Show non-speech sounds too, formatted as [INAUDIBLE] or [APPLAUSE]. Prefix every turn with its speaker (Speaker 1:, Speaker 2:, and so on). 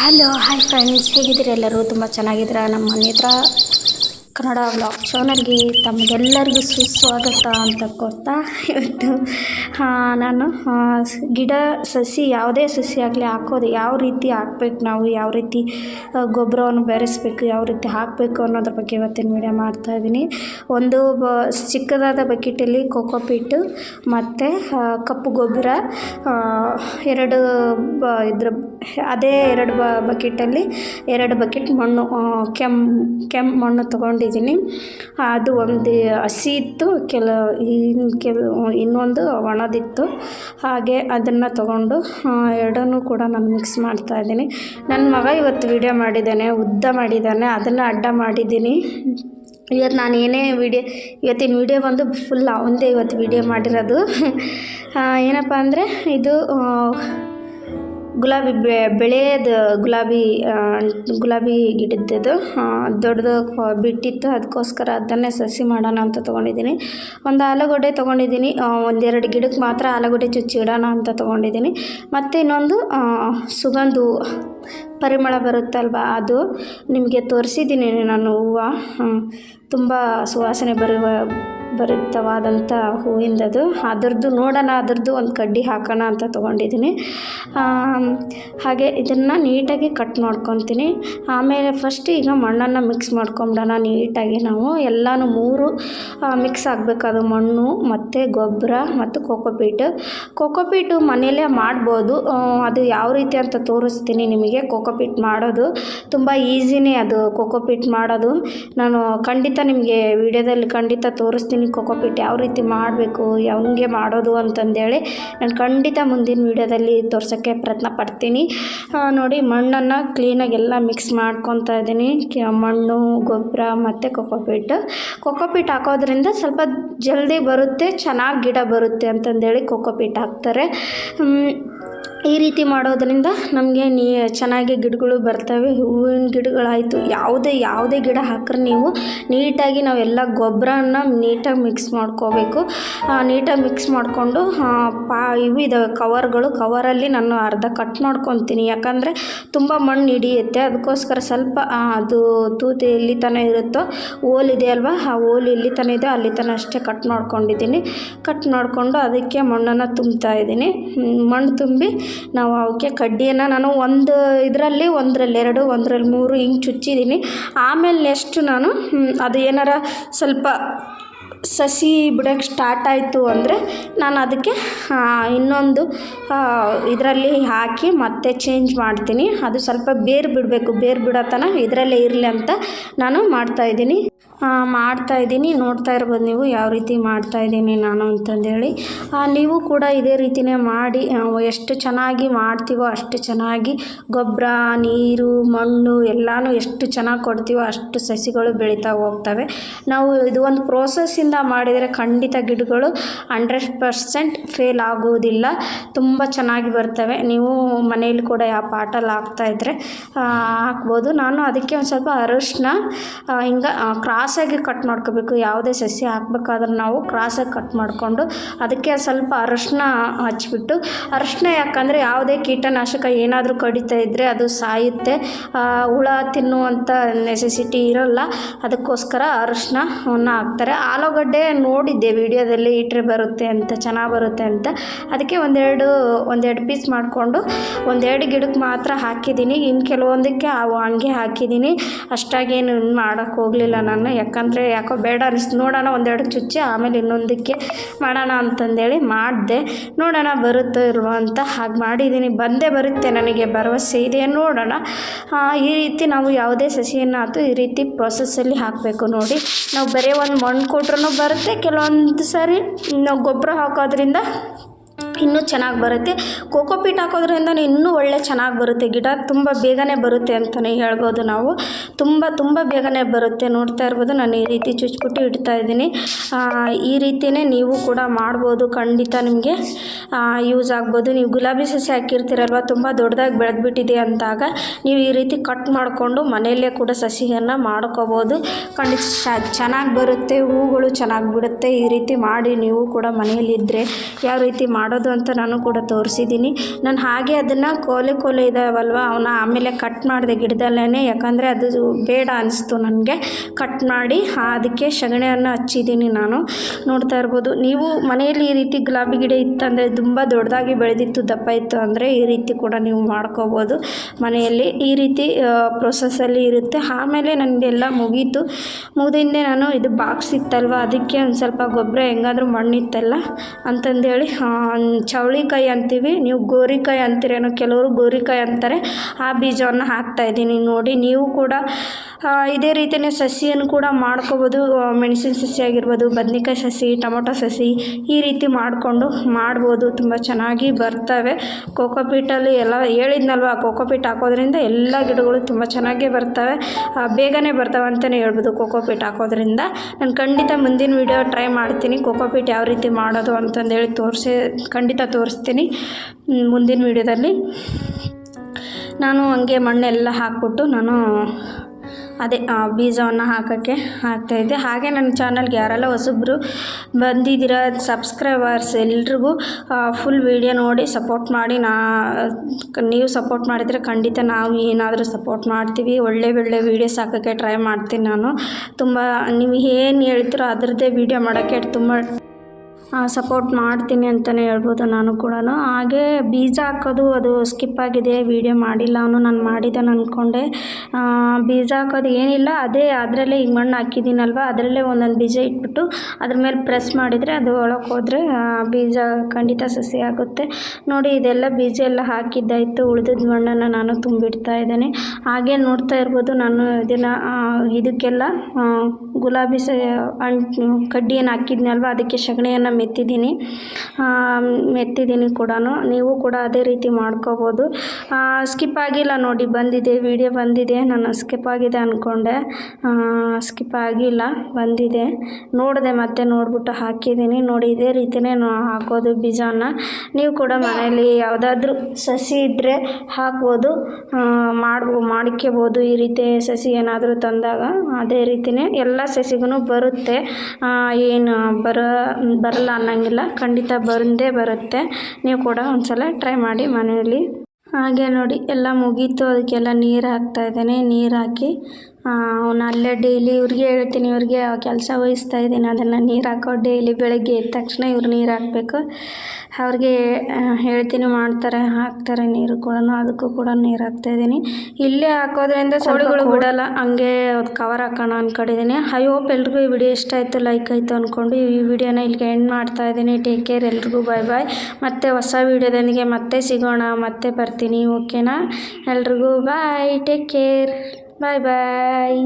Speaker 1: Hello hi friends ಹೇಗಿದ್ದೀರಿ ಎಲ್ಲರೂ? ತುಂಬ ಚೆನ್ನಾಗಿದ್ದೀರಾ? ನಮ್ಮ ಮನೆ ಕನ್ನಡ ಬ್ಲಾಗ್ ಚಾನಲ್ಗೆ ತಮಗೆಲ್ಲರಿಗೂ ಸುಸ್ವಾಗತ ಅಂತ ಕೊಡ್ತಾ ಇವತ್ತು ನಾನು ಗಿಡ, ಸಸಿ, ಯಾವುದೇ ಸಸಿ ಆಗಲಿ ಹಾಕೋದು ಯಾವ ರೀತಿ ಹಾಕ್ಬೇಕು ನಾವು, ಯಾವ ರೀತಿ ಗೊಬ್ಬರವನ್ನು ಬೆರೆಸ್ಬೇಕು, ಯಾವ ರೀತಿ ಹಾಕಬೇಕು ಅನ್ನೋದ್ರ ಬಗ್ಗೆ ಇವತ್ತಿನ ವಿಡಿಯೋ ಮಾಡ್ತಾ ಇದ್ದೀನಿ. ಒಂದು ಬ, ಚಿಕ್ಕದಾದ ಬಕೆಟಲ್ಲಿ ಕೋಕೋಪೀಟು ಮತ್ತು ಕಪ್ಪು ಗೊಬ್ಬರ ಎರಡು ಬ, ಇದ್ರ, ಅದೇ ಎರಡು ಬ, ಬಕೆಟಲ್ಲಿ ಎರಡು ಬಕೆಟ್ ಮಣ್ಣು ಕೆಮ್ ಕೆಂಪು ಮಣ್ಣು ತೊಗೊಂಡಿದ್ದೀನಿ. ಅದು ಒಂದು ಹಸಿ ಇತ್ತು, ಕೆಲ ಇನ್ನು ಕೆಲ, ಇನ್ನೊಂದು ಒಣದಿತ್ತು ಹಾಗೆ ಅದನ್ನು ತೊಗೊಂಡು ಎರಡನ್ನೂ ಕೂಡ ನಾನು ಮಿಕ್ಸ್ ಮಾಡ್ತಾ ಇದ್ದೀನಿ. ನನ್ನ ಮಗ ಇವತ್ತು ವಿಡಿಯೋ ಮಾಡಿದ್ದಾನೆ ಉದ್ದ ಮಾಡಿದ್ದಾನೆ ಅದನ್ನು ಅಡ್ಡ ಮಾಡಿದ್ದೀನಿ. ಇವತ್ತು ನಾನು ಏನೇ ವಿಡಿಯೋ ಇವತ್ತಿನ ವಿಡಿಯೋ ಬಂದು ಫುಲ್ ಅವಂದೇ ಇವತ್ತು ವಿಡಿಯೋ ಮಾಡಿರೋದು. [LAUGHS] ಏನಪ್ಪ ಅಂದರೆ ಇದು ಗುಲಾಬಿ ಬೆಳೆಯದು ಗುಲಾಬಿ ಗುಲಾಬಿ ಗಿಡದ್ದು ದೊಡ್ಡದು ಬಿಟ್ಟಿತ್ತು. ಅದಕ್ಕೋಸ್ಕರ ಅದನ್ನೇ ಸಸಿ ಮಾಡೋಣ ಅಂತ ತೊಗೊಂಡಿದ್ದೀನಿ. ಒಂದು ಆಲೂಗಡ್ಡೆ ತೊಗೊಂಡಿದ್ದೀನಿ. ಒಂದೆರಡು ಗಿಡಕ್ಕೆ ಮಾತ್ರ ಆಲೂಗಡ್ಡೆ ಚುಚ್ಚಿ ಇಡೋಣ ಅಂತ ತೊಗೊಂಡಿದ್ದೀನಿ. ಮತ್ತು ಇನ್ನೊಂದು ಸುಗಂಧ ಪರಿಮಳ ಬರುತ್ತಲ್ವ? ಅದು ನಿಮಗೆ ತೋರಿಸಿದ್ದೀನಿ ನಾನು. ಹೂವು ತುಂಬ ಸುವಾಸನೆ ಬರುವ ಭರಿತವಾದಂಥ ಹೂವಿಂದದು. ಅದರದ್ದು ನೋಡೋಣ, ಅದರದ್ದು ಒಂದು ಕಡ್ಡಿ ಹಾಕೋಣ ಅಂತ ತೊಗೊಂಡಿದ್ದೀನಿ ಹಾಗೆ ಇದನ್ನು ನೀಟಾಗಿ ಕಟ್ ಮಾಡ್ಕೊತೀನಿ. ಆಮೇಲೆ ಫಸ್ಟ್ ಈಗ ಮಣ್ಣನ್ನು ಮಿಕ್ಸ್ ಮಾಡ್ಕೊಂಬಿಡೋಣ ನೀಟಾಗಿ ನಾವು. ಎಲ್ಲನೂ ಮೂರು ಮಿಕ್ಸ್ ಆಗಬೇಕು ಅದು ಮಣ್ಣು, ಮತ್ತು ಗೊಬ್ಬರ ಮತ್ತು ಕೋಕೋಪೀಟು ಕೋಕೋಪೀಟು ಮನೆಯಲ್ಲೇ ಮಾಡ್ಬೋದು. ಅದು ಯಾವ ರೀತಿ ಅಂತ ತೋರಿಸ್ತೀನಿ ನಿಮಗೆ. ಕೋಕೋಪೀಟ್ ಮಾಡೋದು ತುಂಬ ಈಸಿನೇ ಅದು. ಕೋಕೋಪೀಟ್ ಮಾಡೋದು. ನಾನು ಖಂಡಿತ ನಿಮಗೆ ವಿಡಿಯೋದಲ್ಲಿ ಖಂಡಿತ ತೋರಿಸ್ತೀನಿ. ಕೋಕೋಪೀಟ್ ಯಾವ ರೀತಿ ಮಾಡಬೇಕು, ಹೆಂಗೆ ಮಾಡೋದು ಅಂತಂದೇಳಿ ನಾನು ಖಂಡಿತ ಮುಂದಿನ ವೀಡಿಯೋದಲ್ಲಿ ತೋರ್ಸೋಕ್ಕೆ ಪ್ರಯತ್ನ ಪಡ್ತೀನಿ. ನೋಡಿ ಮಣ್ಣನ್ನು ಕ್ಲೀನಾಗಿ ಎಲ್ಲ ಮಿಕ್ಸ್ ಮಾಡ್ಕೊತಾ ಇದ್ದೀನಿ. ಮಣ್ಣು, ಗೊಬ್ಬರ ಮತ್ತು ಕೊಕೊಪಿಟ್. ಕೊಕೊಪಿಟ್ ಹಾಕೋದ್ರಿಂದ ಸ್ವಲ್ಪ ಜಲ್ದಿ ಬರುತ್ತೆ, ಚೆನ್ನಾಗಿ ಗಿಡ ಬರುತ್ತೆ ಅಂತಂದೇಳಿ ಕೋಕೋಪೀಟ್ ಹಾಕ್ತಾರೆ. ಈ ರೀತಿ ಮಾಡೋದರಿಂದ ನಮಗೆ ನೀ ಚೆನ್ನಾಗಿ ಗಿಡಗಳು ಬರ್ತವೆ, ಹೂವಿನ ಗಿಡಗಳಾಯಿತು. ಯಾವುದೇ ಯಾವುದೇ ಗಿಡ ಹಾಕ್ರೆ ನೀವು ನೀಟಾಗಿ ನಾವೆಲ್ಲ ಗೊಬ್ಬರನ ನೀಟಾಗಿ ಮಿಕ್ಸ್ ಮಾಡ್ಕೋಬೇಕು. ನೀಟಾಗಿ ಮಿಕ್ಸ್ ಮಾಡಿಕೊಂಡು ಪಾ ಇವು ಇದಾವೆ ಕವರ್ಗಳು, ಕವರಲ್ಲಿ ನಾನು ಅರ್ಧ ಕಟ್ ಮಾಡ್ಕೊತೀನಿ. ಯಾಕಂದರೆ ತುಂಬ ಮಣ್ಣು ಹಿಡಿಯುತ್ತೆ. ಅದಕ್ಕೋಸ್ಕರ ಸ್ವಲ್ಪ ಅದು ತೂತು ಎಲ್ಲಿ ತನಕ ಇರುತ್ತೋ, ಓಲ್ ಇದೆ ಅಲ್ವಾ? ಆ ಓಲ್ ಎಲ್ಲಿ ತನಕ ಇದೆ, ಅಲ್ಲಿ ತನಕ ಅಷ್ಟೇ ಕಟ್ ಮಾಡ್ಕೊಂಡಿದ್ದೀನಿ. ಕಟ್ ಮಾಡಿಕೊಂಡು ಅದಕ್ಕೆ ಮಣ್ಣನ್ನು ತುಂಬ್ತಾ ಇದ್ದೀನಿ. ಮಣ್ಣು ತುಂಬಿ ನಾವು ಅವಕ್ಕೆ ಕಡ್ಡಿಯನ್ನು ನಾನು ಒಂದು ಇದರಲ್ಲಿ ಒಂದರಲ್ಲಿ ಎರಡು, ಒಂದರಲ್ಲಿ ಮೂರು ಹಿಂಗೆ ಚುಚ್ಚಿದ್ದೀನಿ. ಆಮೇಲೆ ನೆಕ್ಸ್ಟ್ ನಾನು ಅದು ಏನಾರ ಸ್ವಲ್ಪ ಸಸಿ ಬಿಡೋಕ್ಕೆ ಸ್ಟಾರ್ಟ್ ಆಯಿತು ಅಂದರೆ ನಾನು ಅದಕ್ಕೆ ಇನ್ನೊಂದು ಇದರಲ್ಲಿ ಹಾಕಿ ಮತ್ತೆ ಚೇಂಜ್ ಮಾಡ್ತೀನಿ. ಅದು ಸ್ವಲ್ಪ ಬೇರು ಬಿಡಬೇಕು, ಬೇರು ಬಿಡೋ ತನಕ ಇದರಲ್ಲೇ ಇರಲಿ ಅಂತ ನಾನು ಮಾಡ್ತಾಯಿದ್ದೀನಿ ಮಾಡ್ತಾ ಇದ್ದೀನಿ. ನೋಡ್ತಾ ಇರ್ಬೋದು ನೀವು ಯಾವ ರೀತಿ ಮಾಡ್ತಾಯಿದ್ದೀನಿ ನಾನು ಅಂತಂದೇಳಿ. ನೀವು ಕೂಡ ಇದೇ ರೀತಿನೇ ಮಾಡಿ ಎಷ್ಟು ಚೆನ್ನಾಗಿ ಮಾಡ್ತೀವೋ ಅಷ್ಟು ಚೆನ್ನಾಗಿ ಗೊಬ್ಬರ, ನೀರು, ಮಣ್ಣು ಎಲ್ಲನೂ ಎಷ್ಟು ಚೆನ್ನಾಗಿ ಕೊಡ್ತೀವೋ ಅಷ್ಟು ಸಸಿಗಳು ಬೆಳೀತಾ ಹೋಗ್ತವೆ. ನಾವು ಇದು ಒಂದು ಪ್ರೋಸೆಸ್ಸಿಂದ ಮಾಡಿದರೆ ಖಂಡಿತ ಗಿಡಗಳು ಹಂಡ್ರೆಡ್ ಪರ್ಸೆಂಟ್ ಫೇಲ್ ಆಗುವುದಿಲ್ಲ ತುಂಬ ಚೆನ್ನಾಗಿ ಬರ್ತವೆ. ನೀವು ಮನೆಯಲ್ಲಿ ಕೂಡ ಯಾವ ಪಾಟಲ್ಲಿ ಹಾಕ್ತಾಯಿದ್ರೆ ಹಾಕ್ಬೋದು. ನಾನು ಅದಕ್ಕೆ ಒಂದು ಸ್ವಲ್ಪ ಅರಶಿನ ಹಿಂಗೆ ಕ್ರಾಸಾಗಿ ಕಟ್ ಮಾಡ್ಕೋಬೇಕು, ಯಾವುದೇ ಸಸಿ ಹಾಕ್ಬೇಕಾದ್ರೆ ನಾವು ಕ್ರಾಸಾಗಿ ಕಟ್ ಮಾಡಿಕೊಂಡು ಅದಕ್ಕೆ ಸ್ವಲ್ಪ ಅರಶಿನ ಹಚ್ಬಿಟ್ಟು, ಅರಶಿನ ಯಾಕಂದರೆ ಯಾವುದೇ ಕೀಟನಾಶಕ ಏನಾದರೂ ಕಡಿತಾ ಇದ್ದರೆ ಅದು ಸಾಯುತ್ತೆ. ಹುಳ ತಿನ್ನುವಂಥ ನೆಸೆಸಿಟಿ ಇರೋಲ್ಲ, ಅದಕ್ಕೋಸ್ಕರ ಅರಶಿನವನ್ನು ಹಾಕ್ತಾರೆ. ಆಲೂಗಡ್ಡೆ ನೋಡಿದ್ದೆ ವಿಡಿಯೋದಲ್ಲಿ ಇಟ್ಟರೆ ಬರುತ್ತೆ ಅಂತ, ಚೆನ್ನಾಗಿ ಬರುತ್ತೆ ಅಂತ. ಅದಕ್ಕೆ ಒಂದೆರಡು ಒಂದೆರಡು ಪೀಸ್ ಮಾಡಿಕೊಂಡು ಒಂದೆರಡು ಗಿಡಕ್ಕೆ ಮಾತ್ರ ಹಾಕಿದ್ದೀನಿ. ಇನ್ನು ಕೆಲವೊಂದಕ್ಕೆ ಹಂಗೆ ಹಾಕಿದ್ದೀನಿ. ಅಷ್ಟಾಗೇನು ಮಾಡೋಕ್ಕೆ ಹೋಗಲಿಲ್ಲ ನಾನು. ಯಾಕಂದರೆ ಯಾಕೋ ಬೇಡ ಅನಿಸ್ತು ನೋಡೋಣ ಒಂದೆರಡು ಚುಚ್ಚಿ ಆಮೇಲೆ ಇನ್ನೊಂದಕ್ಕೆ ಮಾಡೋಣ ಅಂತಂದೇಳಿ ಮಾಡಿದೆ. ನೋಡೋಣ ಬರುತ್ತೋ ಇಲ್ವೋ ಅಂತ ಹಾಗೆ ಮಾಡಿದ್ದೀನಿ ಬಂದೇ ಬರುತ್ತೆ ನನಗೆ ಭರವಸೆ ಇದೆ. ನೋಡೋಣ. ಈ ರೀತಿ ನಾವು ಯಾವುದೇ ಸಸಿಯನ್ನು ಆಯ್ತು ಈ ರೀತಿ ಪ್ರೊಸೆಸ್ಸಲ್ಲಿ ಹಾಕಬೇಕು ನೋಡಿ. ನಾವು ಬರೀ ಒಂದು ಮಣ್ಣು ಕೊಟ್ರೂ ಬರುತ್ತೆ, ಕೆಲವೊಂದು ಸಾರಿ ನಾವು ಗೊಬ್ಬರ ಹಾಕೋದ್ರಿಂದ ಇನ್ನೂ ಚೆನ್ನಾಗಿ ಬರುತ್ತೆ. ಕೋಕೋಪೀಟ್ ಹಾಕೋದ್ರಿಂದ ಇನ್ನೂ ಒಳ್ಳೆ ಚೆನ್ನಾಗಿ ಬರುತ್ತೆ. ಗಿಡ ತುಂಬ ಬೇಗನೆ ಬರುತ್ತೆ ಅಂತಲೇ ಹೇಳ್ಬೋದು ನಾವು. ತುಂಬ ತುಂಬ ಬೇಗನೆ ಬರುತ್ತೆ. ನೋಡ್ತಾ ಇರ್ಬೋದು, ನಾನು ಈ ರೀತಿ ಚುಚ್ಬಿಟ್ಟು ಇಡ್ತಾ ಇದ್ದೀನಿ. ಈ ರೀತಿಯೇ ನೀವು ಕೂಡ ಮಾಡ್ಬೋದು. ಖಂಡಿತ ನಿಮಗೆ ಯೂಸ್ ಆಗ್ಬೋದು. ನೀವು ಗುಲಾಬಿ ಸಸಿ ಹಾಕಿರ್ತೀರಲ್ವ, ತುಂಬ ದೊಡ್ಡದಾಗಿ ಬೆಳೆದ್ಬಿಟ್ಟಿದೆ ಅಂದಾಗ ನೀವು ಈ ರೀತಿ ಕಟ್ ಮಾಡಿಕೊಂಡು ಮನೆಯಲ್ಲೇ ಕೂಡ ಸಸಿಯನ್ನು ಮಾಡ್ಕೋಬೋದು. ಖಂಡಿತ ಚೆನ್ನಾಗಿ ಬರುತ್ತೆ. ಹೂಗಳು ಚೆನ್ನಾಗಿ ಬಿಡುತ್ತೆ. ಈ ರೀತಿ ಮಾಡಿ ನೀವು ಕೂಡ ಮನೆಯಲ್ಲಿದ್ದರೆ ಯಾವ ರೀತಿ ಮಾಡೋದು ಅಂತ ನಾನು ಕೂಡ ತೋರಿಸಿದ್ದೀನಿ. ನಾನು ಹಾಗೆ ಅದನ್ನು ಕೋಲೆ ಕೋಲೆ ಇದಾವಲ್ವ ಅವನ್ನ ಆಮೇಲೆ ಕಟ್ ಮಾಡಿದೆ ಗಿಡದಲ್ಲೇ ಯಾಕಂದರೆ ಅದು ಬೇಡ ಅನಿಸ್ತು ನನಗೆ. ಕಟ್ ಮಾಡಿ ಅದಕ್ಕೆ ಸಗಣಿಯನ್ನು ಹಚ್ಚಿದ್ದೀನಿ ನಾನು. ನೋಡ್ತಾ ಇರ್ಬೋದು. ನೀವು ಮನೆಯಲ್ಲಿ ಈ ರೀತಿ ಗುಲಾಬಿ ಗಿಡ ಇತ್ತಂದರೆ ತುಂಬ ದೊಡ್ಡದಾಗಿ ಬೆಳೆದಿತ್ತು, ದಪ್ಪ ಇತ್ತು ಅಂದರೆ ಈ ರೀತಿ ಕೂಡ ನೀವು ಮಾಡ್ಕೋಬೋದು ಮನೆಯಲ್ಲಿ. ಈ ರೀತಿ ಪ್ರೊಸೆಸ್ಸಲ್ಲಿ ಇರುತ್ತೆ. ಆಮೇಲೆ ನನಗೆಲ್ಲ ಮುಗೀತು. ಮುಗಿದಿಂದೆ ನಾನು ಇದು ಬಾಕ್ಸ್ ಇತ್ತಲ್ವ, ಅದಕ್ಕೆ ಒಂದು ಸ್ವಲ್ಪ ಗೊಬ್ಬರ ಹೆಂಗಾದರೂ ಮಣ್ಣಿತ್ತಲ್ಲ ಅಂತಂದೇಳಿ ಚವಳಿಕಾಯಿ ಅಂತೀವಿ, ನೀವು ಗೋರಿಕಾಯಿ ಅಂತೀರೇನೋ, ಕೆಲವರು ಗೋರಿಕಾಯಿ ಅಂತಾರೆ. ಆ ಬೀಜವನ್ನು ಹಾಕ್ತಾಯಿದ್ದೀನಿ ನೋಡಿ. ನೀವು ಕೂಡ ಇದೇ ರೀತಿಯೇ ಸಸಿಯನ್ನು ಕೂಡ ಮಾಡ್ಕೋಬೋದು. ಮೆಣಸಿನ ಸಸಿ ಆಗಿರ್ಬೋದು, ಬದ್ನಿಕಾಯಿ ಸಸಿ, ಟೊಮೊಟೊ ಸಸಿ ಈ ರೀತಿ ಮಾಡಿಕೊಂಡು ಮಾಡ್ಬೋದು. ತುಂಬ ಚೆನ್ನಾಗಿ ಬರ್ತವೆ. ಕೋಕೋಪೀಟಲ್ಲಿ ಎಲ್ಲ ಹೇಳಿದ್ನಲ್ವ ಕೋಕೋಪೀಟ್ ಹಾಕೋದ್ರಿಂದ ಎಲ್ಲ ಗಿಡಗಳು ತುಂಬ ಚೆನ್ನಾಗೇ ಬರ್ತವೆ. ಬೇಗನೆ ಬರ್ತವೆ ಅಂತಲೇ ಹೇಳ್ಬೋದು ಕೋಕೋಪೀಟ್ ಹಾಕೋದ್ರಿಂದ. ನಾನು ಖಂಡಿತ ಮುಂದಿನ ವೀಡಿಯೋ ಟ್ರೈ ಮಾಡ್ತೀನಿ ಕೋಕೋಪೀಟ್ ಯಾವ ರೀತಿ ಮಾಡೋದು ಅಂತಂದೇಳಿ ತೋರಿಸಿ, ಖಂಡಿತ ತೋರಿಸ್ತೀನಿ. ಮುಂದಿನ ವೀಡಿಯೋದಲ್ಲಿ ನಾನು ಹಂಗೆ ಮಣ್ಣೆಲ್ಲ ಹಾಕ್ಬಿಟ್ಟು ನಾನು ಅದೇ ಬೀಜವನ್ನು ಹಾಕೋಕ್ಕೆ ಹಾಕ್ತಾಯಿದ್ದೆ ಹಾಗೆ ನನ್ನ ಚಾನಲ್ಗೆ ಯಾರೆಲ್ಲ ಹೊಸಬ್ರು ಬಂದಿದ್ದೀರ, ಸಬ್ಸ್ಕ್ರೈಬರ್ಸ್ ಎಲ್ರಿಗೂ ಫುಲ್ ವೀಡಿಯೋ ನೋಡಿ ಸಪೋರ್ಟ್ ಮಾಡಿ. ನಾ, ನೀವು ಸಪೋರ್ಟ್ ಮಾಡಿದರೆ ಖಂಡಿತ ನಾವು ಏನಾದರೂ ಸಪೋರ್ಟ್ ಮಾಡ್ತೀವಿ. ಒಳ್ಳೆ ಒಳ್ಳೆ ವೀಡಿಯೋಸ್ ಹಾಕೋಕ್ಕೆ ಟ್ರೈ ಮಾಡ್ತೀನಿ ನಾನು. ತುಂಬ, ನೀವು ಏನು ಹೇಳ್ತೀರೋ ಅದರದ್ದೇ ವೀಡಿಯೋ ಮಾಡೋಕ್ಕೆ ತುಂಬ ಸಪೋರ್ಟ್ ಮಾಡ್ತೀನಿ ಅಂತಲೇ ಹೇಳ್ಬೋದು ನಾನು ಕೂಡ ಹಾಗೆ ಬೀಜ ಹಾಕೋದು ಅದು ಸ್ಕಿಪ್ ಆಗಿದೆ ವೀಡಿಯೋ ಮಾಡಿಲ್ಲ ಅವನು, ನಾನು ಮಾಡಿದ್ದಾನೆ ಅಂದ್ಕೊಂಡೆ ಬೀಜ ಹಾಕೋದು ಏನಿಲ್ಲ, ಅದೇ ಅದರಲ್ಲೇ ಈಗ ಮಣ್ಣು ಹಾಕಿದ್ದೀನಲ್ವ, ಅದರಲ್ಲೇ ಒಂದೊಂದು ಬೀಜ ಇಟ್ಬಿಟ್ಟು ಅದ್ರ ಮೇಲೆ ಪ್ರೆಸ್ ಮಾಡಿದರೆ ಅದು ಒಳಗೆ ಹೋದರೆ ಬೀಜ ಖಂಡಿತ ಸಸಿ ಆಗುತ್ತೆ. ನೋಡಿ, ಇದೆಲ್ಲ ಬೀಜ ಎಲ್ಲ ಹಾಕಿದ್ದಾಯಿತು ಉಳಿದಿದ್ದ ಮಣ್ಣನ್ನು ನಾನು ತುಂಬಿಡ್ತಾ ಇದ್ದೇನೆ. ಹಾಗೆ ನೋಡ್ತಾ ಇರ್ಬೋದು ನಾನು ಇದನ್ನು ಇದಕ್ಕೆಲ್ಲ ಗುಲಾಬಿ ಸ ಅಂಟ್ ಕಡ್ಡಿಯನ್ನು ಹಾಕಿದ್ನಲ್ವ, ಅದಕ್ಕೆ ಸಗಣಿಯನ್ನು ಮೆತ್ತಿದ್ದೀನಿ. ಮೆತ್ತಿದ್ದೀನಿ ಕೂಡ ನೀವು ಕೂಡ ಅದೇ ರೀತಿ ಮಾಡ್ಕೋಬೋದು. ಸ್ಕಿಪ್ ಆಗಿಲ್ಲ ನೋಡಿ, ಬಂದಿದೆ, ವಿಡಿಯೋ ಬಂದಿದೆ. ನಾನು ಸ್ಕಿಪ್ ಆಗಿದೆ ಅಂದ್ಕೊಂಡೆ ಸ್ಕಿಪ್ ಆಗಿಲ್ಲ, ಬಂದಿದೆ. ನೋಡಿದೆ ಮತ್ತೆ ನೋಡಿಬಿಟ್ಟು ಹಾಕಿದ್ದೀನಿ. ನೋಡಿ, ಇದೇ ರೀತಿಯೇ ಹಾಕೋದು ಬೀಜನ. ನೀವು ಕೂಡ ಮನೆಯಲ್ಲಿ ಯಾವುದಾದ್ರೂ ಸಸಿ ಇದ್ದರೆ ಹಾಕ್ಬೋದು. ಮಾಡ್ಬೋ ಮಾಡ್ಕೋಬೋದು ಈ ರೀತಿ ಸಸಿ ಏನಾದರೂ ತಂದಾಗ ಅದೇ ರೀತಿಯೇ ಎಲ್ಲ ಸಸಿಗೂ ಬರುತ್ತೆ. ಏನು, ಬರೋ, ಬರಲ್ಲ ಅನ್ನೋಂಗಿಲ್ಲ. ಖಂಡಿತ ಬಂದೇ ಬರುತ್ತೆ. ನೀವು ಕೂಡ ಒಂದು ಸಲ ಟ್ರೈ ಮಾಡಿ ಮನೆಯಲ್ಲಿ. ಹಾಗೆ ನೋಡಿ, ಎಲ್ಲ ಮುಗೀತು. ಅದಕ್ಕೆಲ್ಲ ನೀರು ಹಾಕ್ತಾಯಿದ್ದೇನೆ ನೀರು ಹಾಕಿ ಅವನ್ನ ಅಲ್ಲೇ ಡೈಲಿ ಇವ್ರಿಗೆ ಹೇಳ್ತೀನಿ ಇವ್ರಿಗೆ ಕೆಲಸ ವಹಿಸ್ತಾ ಇದ್ದೀನಿ ಅದನ್ನು ನೀರು ಹಾಕೋ ಡೈಲಿ ಬೆಳಗ್ಗೆ ಎದ್ದ ತಕ್ಷಣ ಇವ್ರು ನೀರು ಹಾಕಬೇಕು. ಅವ್ರಿಗೆ ಹೇಳ್ತೀನಿ ಮಾಡ್ತಾರೆ ಹಾಕ್ತಾರೆ ನೀರು ಕೂಡ ಅದಕ್ಕೂ ಕೂಡ ನೀರು ಹಾಕ್ತಾಯಿದ್ದೀನಿ ಇಲ್ಲೇ ಹಾಕೋದ್ರಿಂದ ಸೊಳ್ಳೆಗಳು ಬಿಡೋಲ್ಲ? ಹಂಗೆ ಅದು ಕವರ್ ಹಾಕೋಣ ಅಂದ್ಕೊಂಡಿದ್ದೀನಿ ಐ ಹೋಪ್ ಎಲ್ರಿಗೂ ಈ ವಿಡಿಯೋ ಇಷ್ಟ ಆಯಿತು ಲೈಕ್ ಆಯಿತು ಅಂದ್ಕೊಂಡು ಈ ವಿಡಿಯೋನ ಇಲ್ಲಿಗೆ ಎಂಡ್ ಮಾಡ್ತಾ ಇದ್ದೀನಿ. ಟೇಕ್ ಕೇರ್ ಎಲ್ರಿಗೂ ಬಾಯ್ ಬಾಯ್ ಮತ್ತು ಹೊಸ ವಿಡಿಯೋದೊಂದಿಗೆ ಮತ್ತೆ ಸಿಗೋಣ ಮತ್ತೆ ಬರ್ತೀನಿ ಓಕೆನಾ ಎಲ್ರಿಗೂ ಬಾಯ್ ಟೇಕ್ ಕೇರ್ ಬಾಯ್ ಬಾಯ್